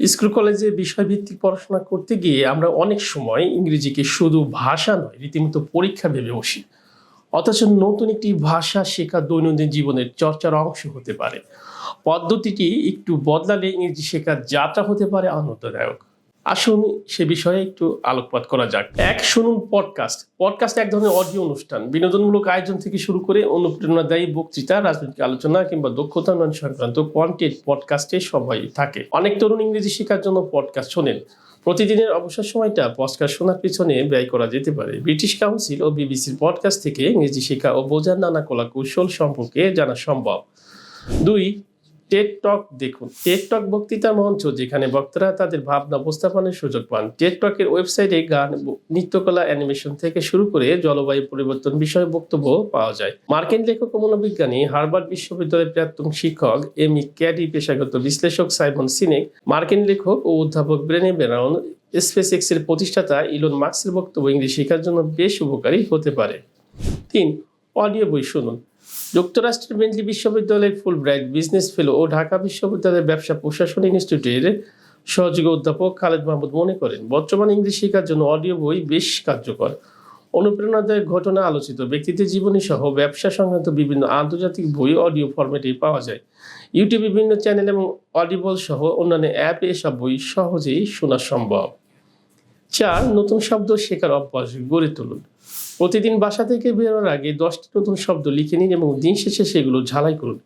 School কলেজে বিষয়ভিত্তিক পড়াশোনা করতে গিয়ে আমরা অনেক সময় ইংরেজিকে শুধু ভাষা নয়, রীতিমতো পরীক্ষা ভেবে বসি। অথচ নতুন একটি ভাষা শেখা দৈনন্দিন জীবনের চর্চার অংশ হতে পারে। পদ্ধতিটি একটু বদলালে ইংরেজি শেখার যাত্রা হতে পারে আনন্দদায়ক। আসুন সে বিষয়ে একটু আলোকপাত করা যাক। এক, শুনুন পডকাস্ট পডকাস্ট এক ধরনের অডিও অনুষ্ঠান। বিনোদনমূলক আয়োজন থেকে শুরু করে অনুপ্রেরণাদায়ী বক্তৃতা, রাজনৈতিক আলোচনা কিংবা দক্ষতা উন্নয়ন সংক্রান্ত কন্টেন্ট পডকাস্টে সবাই থাকে। অনেক তরুণ ইংরেজি শেখার জন্য পডকাস্ট শোনেন। প্রতিদিনের অবসর সময়টা পডকাস্ট শোনার পিছনে ব্যয় করা যেতে পারে। ব্রিটিশ কাউন্সিল ও বিবিসির পডকাস্ট থেকে ইংরেজি শেখা ও বোঝার নানা কলা কৌশল সম্পর্কে জানা সম্ভব। দুই টেট টক দেখুন। টেট টক বক্তৃতার মঞ্চ যেখানে বক্তারা তাদের ভাবনা উপস্থাপনের সুযোগ পান। টেট টকের ওয়েবসাইটে গান নৃত্যকলা, অ্যানিমেশন থেকে শুরু করে জলবায়ু পরিবর্তন বিষয়ে বক্তব্য পাওয়া যায়। মার্কিন লেখক ও মনোবিজ্ঞানী হার্ভার্ড বিশ্ববিদ্যালয়ের প্রাক্তন শিক্ষক এমি ক্যাডি পেশাগত বিশ্লেষক সাইমন সিনেক, মার্কিন লেখক ও অধ্যাপক ব্রেনে বেরাউন স্পেস এক্সের প্রতিষ্ঠাতা ইলন মার্কসের বক্তব্য ইংরেজি শেখার জন্য বেশ উপকারী হতে পারে। তিন, অডিও বই শুনুন। যুক্তরাষ্ট্রের বেন্টলি বিশ্ববিদ্যালয়ের ব্রাইট বিজনেস ফেলো ও ঢাকা বিশ্ববিদ্যালয়ের ব্যবসা প্রশাসন ইনস্টিটিউটের সহযোগী অধ্যাপক খালেদ মাহমুদ মনে করেন, বর্তমান ইংরেজি শেখার জন্য অডিও বই বেশ কার্যকর। অনুপ্রেরণাদায়ক ঘটনা আলোচিত ব্যক্তিদের জীবনী সহ ব্যবসা সংক্রান্ত বিভিন্ন আন্তর্জাতিক বই অডিও ফরম্যাটে পাওয়া যায়। ইউটিউব বিভিন্ন চ্যানেল এবং অডিবল সহ অন্যান্য অ্যাপে এসব বই সহজেই শোনা সম্ভব। চার, নতুন শব্দ শেখার অভ্যাস গড়ে তুলুন। প্রতিদিন বাসা থেকে বেরোর আগে দশটি নতুন শব্দ লিখে নিন এবং দিন শেষে সেগুলো ঝালাই করুন।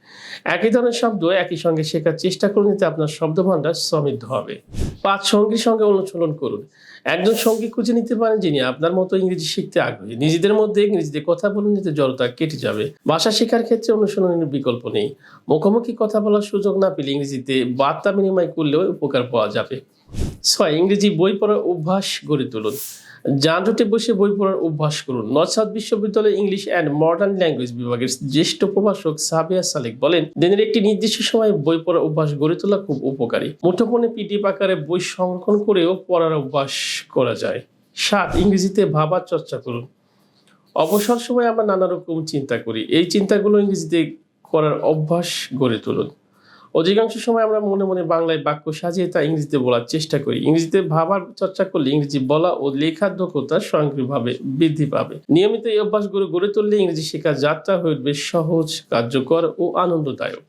একই ধরনের শব্দ একই সঙ্গে শেখার চেষ্টা করুন এতে আপনার শব্দ ভাণ্ডার সমৃদ্ধ হবে। পাঁচ সঙ্গীর সঙ্গে অনুশীলন করুন। একজন সঙ্গী খুঁজে নিতে পারেন যিনি আপনার মতো ইংরেজি শিখতে আগ্রহী। নিজেদের মধ্যে ইংরেজিতে কথা বলে নিতে জড়তা কেটে যাবে। ভাষা শেখার ক্ষেত্রে অনুশীলনের বিকল্প নেই। মুখোমুখি কথা বলার সুযোগ না পেলে ইংরেজিতে বার্তা বিনিময় করলেও উপকার পাওয়া যাবে। ছয়, ইংরেজি বই পড়ার অভ্যাস গড়ে তুলুন। যানজটে বসে বই পড়ার অভ্যাস করুন। নর্থ সাউথ বিশ্ববিদ্যালয়ের ইংলিশ অ্যান্ড মডার্ন ল্যাঙ্গুয়েজ বিভাগের জ্যেষ্ঠ প্রভাষক সাবিয়া সালেক বলেন, দিনের একটি নির্দিষ্ট সময় বই পড়ার অভ্যাস গড়ে তোলা খুব উপকারী। মুঠোফোনে পিডিএফ আকারে বই সংরক্ষণ করেও পড়ার অভ্যাস করা যায়। সাত, ইংরেজিতে ভাবার চর্চা করুন। অবসর সময় আমরা নানা রকম চিন্তা করি। এই চিন্তাগুলো ইংরেজিতে করার অভ্যাস গড়ে তুলুন। অধিকাংশ সময় আমরা মনে মনে বাংলায় বাক্য সাজিয়ে তা ইংরেজিতে বলার চেষ্টা করি। ইংরেজিতে ভাবার চর্চা করলে ইংরেজি বলা ও লেখার দক্ষতা স্বয়ংক্রিয়ভাবে বৃদ্ধি পাবে। নিয়মিত এই অভ্যাসগুলো গড়ে তুললে ইংরেজি শেখার যাত্রা হয়ে উঠবে সহজ, কার্যকর ও আনন্দদায়ক।